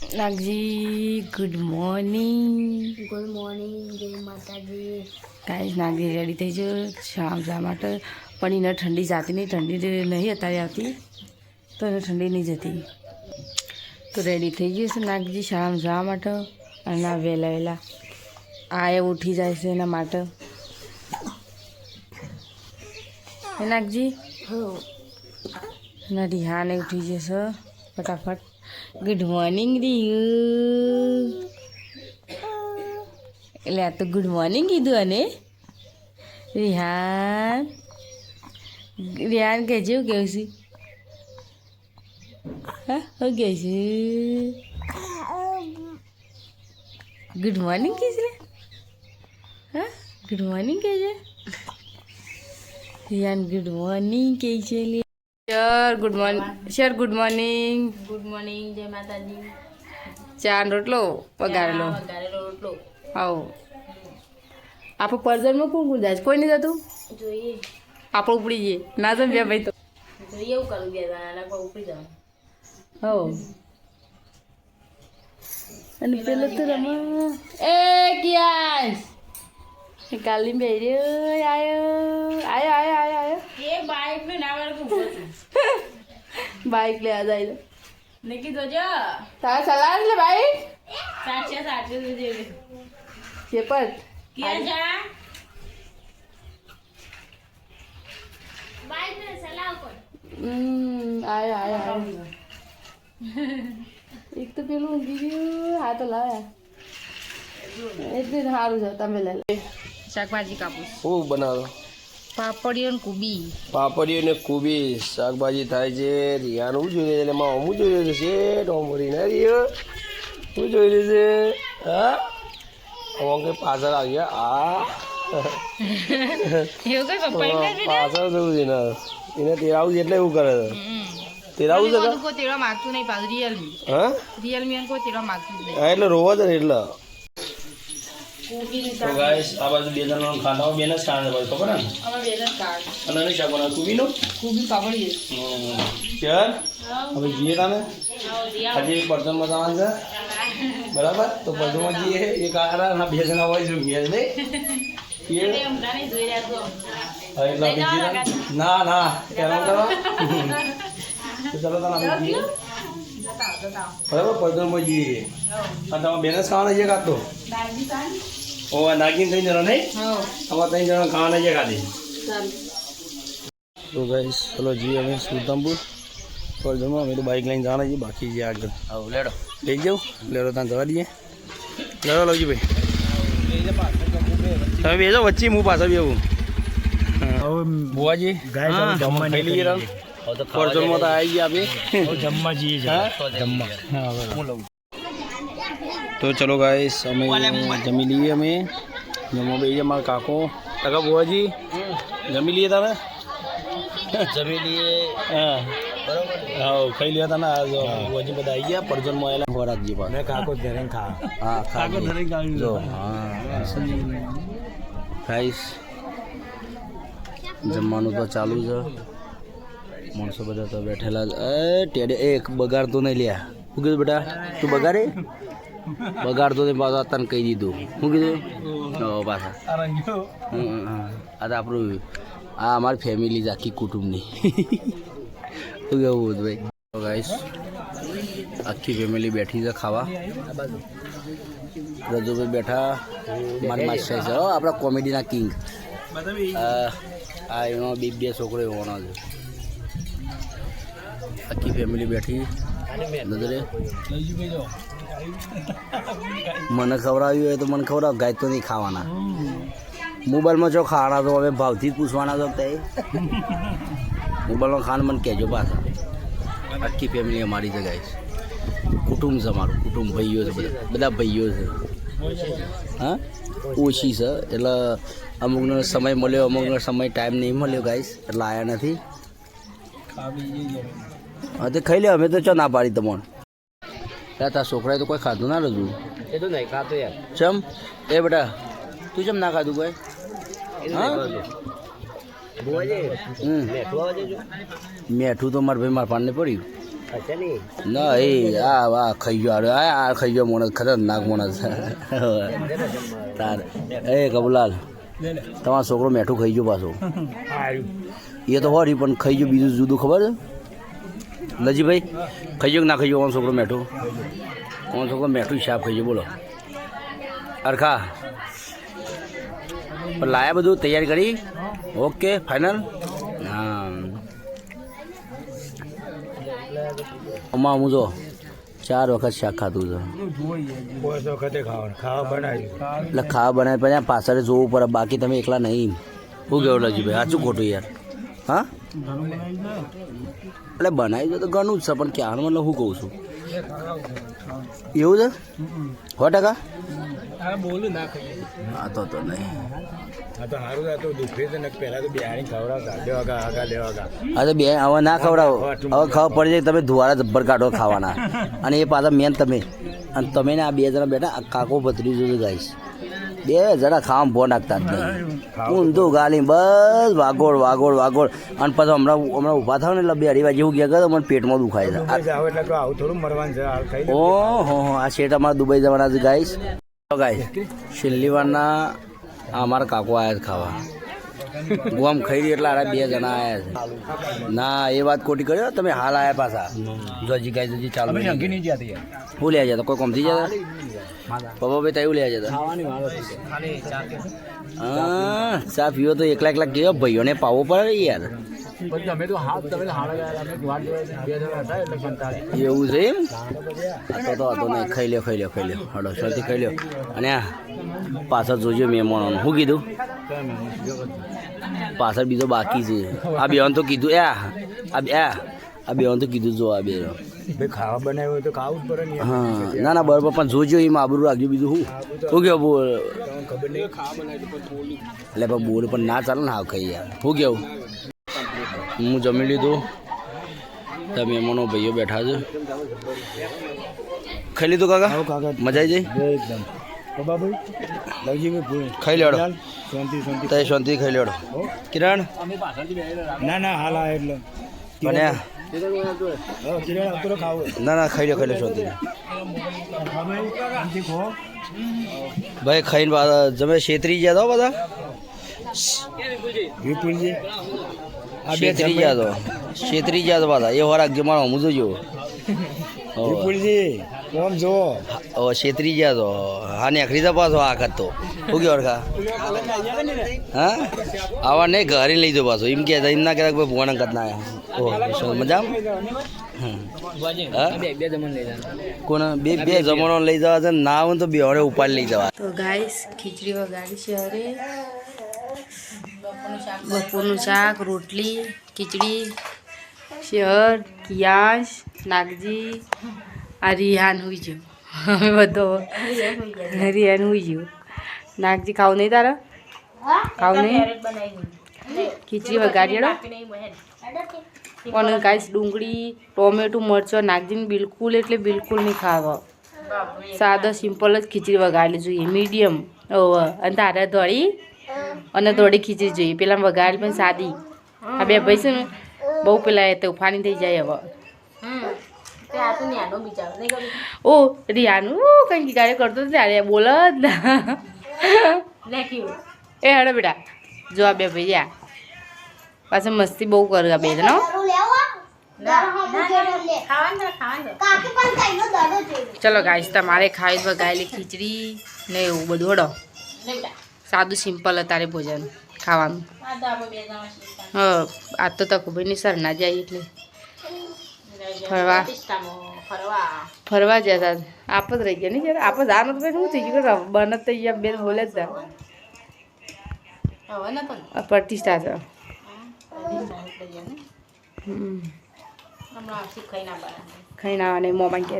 Nagji good morning good morning જય માતાજી. કાંઈ નાગજી રેડી થઈ ગયો. શામ શા માટે પણ એને ઠંડી જાતી નહીં. ઠંડી નહીં અત્યારે આવતી. તો એને ઠંડી નહીં જતી. તો રેડી થઈ ગયું છે નાગજી શાળામાં જવા માટે અને વહેલા વહેલા આ એ ઉઠી જાય છે એના માટે. નાગજી હો ના રિહાને ઉઠી જશે. ફટાફટ. ગુડ મોર્નિંગ રિયુ એટલે આ તો ગુડ મોર્નિંગ કીધું અને? રિહાન. રિહાન કે જેવું કેવું છે? હા, હું કહે છે? ગુડ મોર્નિંગ કે છે? હા ગુડ મોર્નિંગ કે છે? રિયાન ગુડ મોર્નિંગ કે છે sir good morning sir good morning good morning જય માતાજી ચા રોટલો? વઘારેલો. રોટલો. આવો આપણું પરજનમાં કોણ કોણ જાય? કોઈ નહીં જતું? જોઈએ. આપણે ઉપડી જઈએ. ના તો બે ભાઈ તો. જોઈએ એવું કરું બે ઉપડી જવાનું. હો અને પેલો તો રમા એ કિયાસ કાલી બે આયો આયો આયો આયો આયો. એ બાઈક ને ના વાળું ઊભો છું બાઈક લે આ જાય નિકી જોજો તારા ચલાવે લે બાઈક સાચે સાચે જોજે શેપત ક્યાં જા બાઈક ને ચલાવ કોણ હમ આયો આયો આયો એક તો પેલું ઊંઘી ગયું હા તો લાવ્યા એટલે પાપડીઓ ને કુબી. પાપડીઓ ને કુબી. શાકભાજી થાય છે. રિયાનું શું જોઈએ છે? એમાં હું જોઈ રહ્યો છે? ડોમરી ના રિયો. શું જોઈ રહ્યું છે? હા? અમુક પાછળ આવી ગયા. આ. પાછળ જવું છે ને એને. તેરાવું એટલે એવું કરે છે. તેરાવું છે તેરવા માગતું નહીં પાછું રિયલમી. હા? રિયલમી કોઈ તેરવા માગતું નહીં. હા એટલે રોવા છે એટલે. તો ગાઈસ આ બાજુ બે જણનો ખાનાઓ બેન જ ખાના છે ખબર ને અમે બે જ કાઢ અને નહીં શાક બનાવ કુબીનું? કુબી પાપડી ચાલ હવે જઈએ તમે હજી જવાનું છે. બરાબર? તો પડતરમાં જઈએ. એક આરા ના બે જણા હોય છે આપણે ને. ના ના. કેરામ કરો ચાલો. તમે જઈએ. બરાબર? પડતરમાં જઈએ. અને તમે બેનસ ખાવાના છે કાં તો ઓ નાગીન થઈ જણા નહીં? અમારે ત્રણ જણા ખાવાના છે ખાધી તો ગાઈસ ચલો જી અમે સુલતાનપુર. જમવા અમે તો બાઇક લઈને જવાના છીએ બાકી જે આગળ. આવો લેડો. લઈ જાઉં લેડો ત્યાં જવા દઈએ. લેડો લવજી ભાઈ. તમે બેસો વચ્ચે હું પાછળ બેવું બુવાજી હા, ખાઈ લઈએ રામ. પડતરમાં તો આવી ગયા અમે જમવા જઈએ હા? જમવા. તો ચલો ગાઈસ અમે જમી લઈએ અમે. જમવા બે મારા કાકો. કાકા બુવાજી જમી લઈએ તમે? જમી લઈએ. હા. હા ખાઈ લ્યા હતા ને આ બધા આવી ગયા પડજનમાં આવેલા. ખોરાકજી મેં કાકો ધરે ખા. હા કાકો ધરે ખાવી જો હા. ખાઈશ જમવાનું તો ચાલુ છે માણસો બધા તો બેઠેલા એ ટેડે એક બગાડતો નહીં લ્યા. શું કીધું બેટા તું બગાડે? બગાડતો તો પાછો તને કહી દીધું. શું કીધું? પાછા. આ તો આપણું આ અમારી ફેમિલી આખી કુટુંબની. શું કેવું બધું ભાઈ? ગાઈશ આખી ફેમિલી બેઠી છે ખાવા. રજુભાઈ બેઠા મારી માસ્ટર છે. હો આપણા કોમેડીના કિંગ. આ એનો બે બે છોકરો એવાનો છે. આખી ફેમિલી બેઠી. નજરે. મને ખવડાવ્યું હોય તો મને ખવડાવ ગાય તો નહીં ખાવાના. મોબાઈલમાં જો ખાવાના તો હવે ભાવથી પૂછવાના તો તે. મોબાઈલમાં ખાવાનું મને કહેજો પાછા. આખી ફેમિલી અમારી છે ગાય કુટુંબ છે અમારું, કુટુંબ, ભાઈઓ છે બધા. બધા ભાઈઓ છે. હા? ઓછી છે. એટલે અમુકનો સમય મળ્યો, અમુકનો સમય ટાઈમ નહીં મળ્યો ગાઈસ એટલે આવ્યા નથી. હા, તે ખાઈ લે અમે તો ચો ના પાડી તમને. તારા છોકરાએ તો કોઈ ખાધું ના રજુ? એ તો નહીં ખાતો યાર. ચમ? એ બેટા તું ચમ ના ખાધું કોઈ? મેઠું તો મારા ભાઈ મારા પાનને પડ્યું. ના એ આ આ ખાઈ ગયો આ આ ખાઈ ગયો માણસ ખતરનાક માણસ. તાર. એ કબુલાલ તમારો છોકરો મેઠું ખાઈ ગયો પાછો. એ તો હોરી પણ ખાઈ ગયો બીજું જુદું ખબર? છે લજીભાઈ ખાઈ ગયો ના ખાઈ ગયો કોણ છોકરો મેઠું? કોણ છોકરો મેઠું શાક ખાઈ ગયો બોલો. અરખા. લાયા બધું? તૈયારી કરી? Okay final? હા અમા હું જો ચાર વખત શાક ખાધું છે. એટલે ખાવા બનાવી પછી પાછળ જોવું પડે બાકી તમે એકલા નહીં. શું કેવું લજીભાઈ સાચું ખોટું યાર? હા? એટલે બનાવી તો ઘણું જ છે પણ ક્યાં મતલબ હું કહું છું. એવું છે? સો ટકા? હા તો તો નહીં. હા તો બે હવે ના ખવડાવો. હવે ખબર પડી જાય તમે ધુવારા જબ્બર કાઢો ખાવાના. અને એ પાછા મેન તમે. અને તમે ને આ બે જણા બેઠા કાકો ભત્રીજો ગાઈશ બે જણા ખાવામાં ભો નાખતા જ નહીં. ઊંધું ગાલી બસ વાગોળ વાગોળ વાગોળ. અને પછી હમણાં હમણાં ઊભા થાવ ને એટલે બે અઢી વાગે એવું ગયા કરો મને પેટમાં દુખાય છે. આ જાવ એટલે તો આવું થોડું મરવાનું છે. હાલ ખાઈ ઓ હો હો. આ શેઠ અમારા દુબઈ જવાના છે ગાઈશ ગાઈશ છેલ્લી વારના આ અમારા કાકો આવ્યા છે ખાવા. ગોમ ખાઈ રહી એટલે આડા બે જણા આવ્યા છે. ના એ વાત ખોટી કર્યો તમે હાલ આવ્યા પાછા. જોજી હજી જોજી ચાલુ ભૂલ્યા જતા કોઈ કોમથી જતા? પપ્પા ભાઈ તયું લેવા જતા ખાવાની હા ચા પીવો તો એકલા એકલા કેવો ભાઈઓને પાવો પડે યાર? એવું છે એમ? તો તો હતો નહીં. ખાઈ લ્યો ખાઈ લ્યો ખાઈ લ્યો. હડો શરતી ખાઈ લ્યો. અને આ પાછળ જોજો મહેમાનોનું. શું કીધું? પાછળ બીજો બાકી છે. આ બેન તો કીધું એ આ આ બે- આ બેન તો કીધું જો આ બે. ભાઈ ખાવા બનાવ્યું તો ખાવું જ પડે હા ના ના બરાબર પણ જોજો એમાં આબરું રાખજો બીજું શું? શું કેવું બોલ? ખબર નહીં. ખાવા બનાવ્યું એટલે પણ બોલ પણ ના ચાલે ને હાવ ખાઈ યાર. શું કેવું હું જમી લીધું. ત્યાં મહેમાનો ભાઈઓ બેઠા છે. ખાઈ લીધું કાકા? કાકા. મજા આવી જાય એકદમ. ખાઈ લેડો. શાંતિ શાંતિ. તય શાંતિ ખાઈ લેડો. કિરણ? ના ના હાલ આ એટલે. ના ના ખાઈ લો ખાઈ લો ખો ભાઈ ખાઈને જમે છેતરી ગયા તો બધા? વિપુલજી છેતરી ગયા તો. છેતરી ગયા તો પાછા. એ વાર આગળ મારો હું વિપુલજી કોમ જો ઓ છેતરી ગયા તો. હા ને ખરીદા પાછો આ તો. શું કે ઓળખા હા? આવા નહીં ઘરે લઈ જાઓ પાછો. એમ કે એમ ના કહેતા કોઈ ભગવાન કદ ના ઓ ઓહ કોણ. બે જમણ લઈ કોને બે બે જમણો લઈ જવા છે ના આવે તો બે હરે ઉપાડ લઈ જવા તો ગાઈસ ખીચડી વગાડી છે અરે બપોરનું શાક રોટલી ખીચડી. શેર કિયાશ નાગજી આ રિહાન હોઈ ગયો. હવે બધો રિહાન હોઈ ગયું. નાગજી ખાવ નહીં તારા? ખાવ નહીં? ખીચડી વગાડી પણ અને ગાઈસ ડુંગળી ટોમેટું મરચો નાગજીને બિલકુલ એટલે બિલકુલ નહીં ખાવા. સાદો સિમ્પલ જ ખીચડી વગાડી જોઈએ. મીડિયમ ઓવર અને તારે ધોળી અને ધોળી ખીચડી જોઈએ. પેલા વગાડી પણ સાદી. આ બે ભાઈ છે ને બહુ પેલા એ તોફાની થઈ જાય હવે. ઓ રિયાનું કંઈક ગાડી કરતો હતો ત્યારે બોલ જ એ હેડો બેટા. જો આ બે ભાઈ આ પાછા મસ્તી બહુ કરે બે જણો. ચલો ગાઈસ તમારે ખાવી વગાયેલી ખીચડી ને એવું બધું હડો. સાદું સિમ્પલ તારે ભોજન. ખાવાનું. હા આ તો તકુભાઈની સર ના જાય એટલે. ફરવા. ફરવા જતા. આપ જ રહી ગયા નહીં જરા? આપ જ આ નતું શું થઈ ગયું? બન જ તો ગયા બેન બોલે જ પ્રતિષ્ઠા છે. ખાઈ ના આવવાની મોમાં કે